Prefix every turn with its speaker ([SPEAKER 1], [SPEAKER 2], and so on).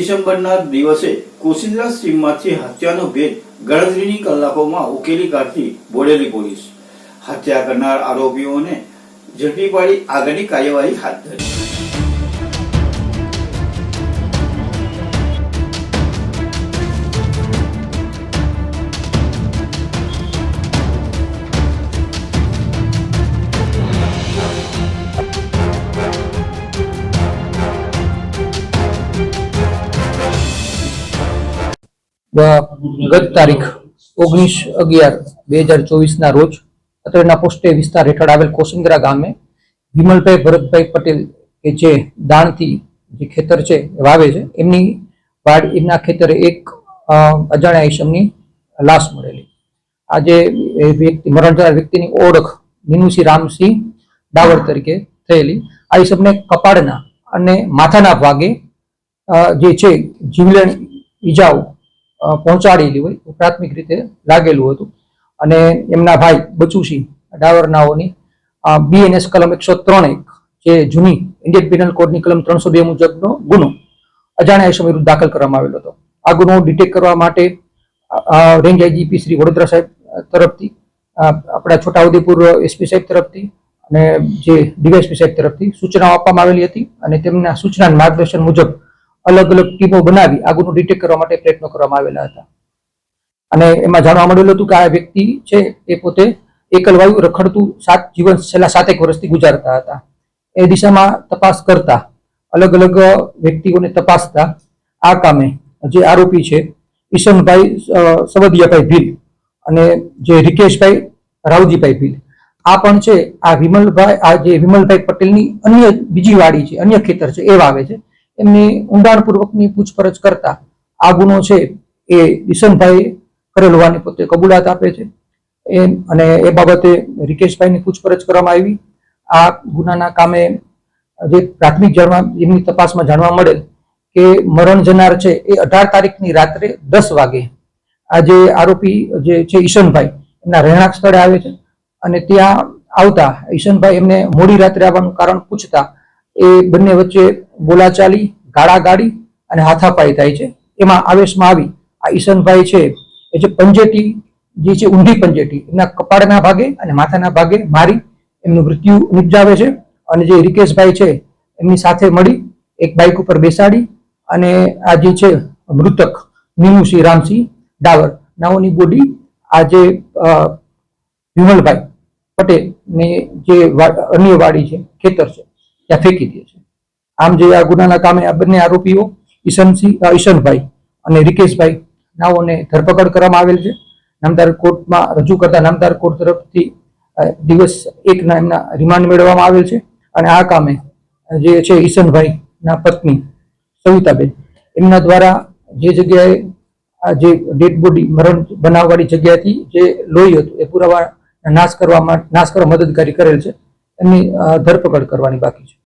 [SPEAKER 1] ડિસેમ્બરના દિવસે કોશિંદ્રા સ્ટ્રીમમાંથી હત્યાનો ભેદ ગણતરીની કલાકોમાં ઉકેલી કાઢતી બોડેલી પોલીસ. હત્યા કરનાર આરોપીઓને ઝડપી પાડી આગળની કાર્યવાહી હાથ ધરી.
[SPEAKER 2] ગત તારીખ ઓગણીસ અગિયાર બે હજાર ચોવીસના રોજ અત્રેના પોસ્ટે વિસ્તાર હેઠળ આવેલ કોસિંદ્રા ગામે વિમલભાઈ ભરતભાઈ પટેલ કે જે દાણથી જે ખેતર છે વાવે છે, એમની વાડ, એમના ખેતરે એક અજાણ્યા ઈસમની લાશ મળેલી. આજે એ વ્યક્તિ મરણ થયેલા વ્યક્તિની ઓળખ નિનુસિંહ રામસિંહ ડાવર તરીકે થયેલી. આ ઈસમને કપાળના અને માથાના ભાગે જે છે, જીવલેણ ઈજાઓ પહોંચાડેલી હોય પ્રાથમિક રીતે લાગેલું હતું. અને એમના ભાઈ બચુસિંહ ડાવરનાઓની બીએનએસ કલમ એકસો ત્રણ એક જે જૂની ઇન્ડિયન પિનલ કોડની કલમ ત્રણસો બે મુજબનો ગુનો અજાણ્યા સમય વિરુદ્ધ દાખલ કરવામાં આવેલો હતો. આ ગુનો ડિટેક્ટ કરવા માટે રેન્જ આઈજીપી શ્રી વડોદરા સાહેબ તરફથી આપણા છોટાઉદેપુર એસપી સાહેબ તરફથી અને જે ડીવાયસપી સાહેબ તરફથી સૂચનાઓ આપવામાં આવેલી હતી અને તેમના સૂચના માર્ગદર્શન મુજબ અલગ અલગ ટીમો બનાવી આગળનું ડિટેક્ટ કરવા માટે પ્રયત્નો કરવામાં આવેલા હતા. અને એમાં જાણવા મળેલું હતું કે આ વ્યક્તિ છે એ પોતે એકલવાયુ રખડતું સાત જીવન છેલ્લા સાતેક વર્ષથી ગુજારતા હતા. એ દિશામાં તપાસ કરતા અલગ અલગ વ્યક્તિઓને તપાસતા આ કામે જે આરોપી છે ઈશનભાઈ સવદિયાભાઈ ભીલ અને જે રિકેશભાઈ, રાવજીભાઈ ભીલ. આ પણ છે, આ વિમલભાઈ, આ જે વિમલભાઈ પટેલની અન્ય બીજી વાડી છે, અન્ય ખેતર છે, એ વાવે છે. એમની ઊંડાણપૂર્વકની પૂછપરછ કરતા આ ગુનો છે એ દિશનભાઈ કરેલ હોવાની પોતે કબૂલાત આપે છે. એમ અને એ બાબતે રિકેશભાઈની પૂછપરછ કરવામાં આવી. આ ગુનાના કામે જે પ્રાથમિક જાણવા એમની તપાસમાં જાણવા મળેલ કે મરણ જનાર છે એ અઢાર તારીખની રાત્રે દસ વાગે આ જે આરોપી જે છે ઈશનભાઈ, એમના રહેણાંક સ્થળે આવે છે અને ત્યાં આવતા ઈશનભાઈ એમને મોડી રાત્રે આવવાનું કારણ પૂછતા એ બંને વચ્ચે બોલાચાલી, ગાળાગાળી અને હાથાપાઈ થાય છે. એમાં આવેશમાં આવી આ ઈશનભાઈ છે, એ જે પંજેટી, જે છે ઊંધી પંજેટી, એમના કપાળના ભાગે અને માથાના ભાગે મારી એમનું મૃત્યુ નિપજાવે છે અને જે રિકેશભાઈ છે, એમની સાથે મળી એક બાઇક ઉપર બેસાડી અને આ જે છે મૃતક નીનુસિંહ રામસિંહ ડાવર નાઓની બોડી આ જે વિમલભાઈ પટેલ ને જે અન્ય વાડી છે, ખેતર છે. ત્યાં ફેંકી દે છે. આમ જે આ ગુનાના કામે આ બંને આરોપીઓ ઈશનસિંહ ઈશનભાઈ અને રિકેશભાઈ નાઓને ધરપકડ કરવામાં આવેલ છે. નામદાર કોર્ટમાં રજૂ કરતા નામદાર કોર્ટ તરફથી દિવસ એકના એમના રિમાન્ડ મેળવવામાં આવેલ છે અને આ કામે જે છે ઈશનભાઈના પત્ની સવિતાબેન, એમના દ્વારા જે જગ્યાએ આ જે ડેડ બોડી મરણ બનાવવાળી જગ્યાથી જે લોહી હતું, એ પુરાવા નાશ કરવામાં નાશ કરવા મદદગારી કરેલ છે, એમની ધરપકડ કરવાની બાકી છે.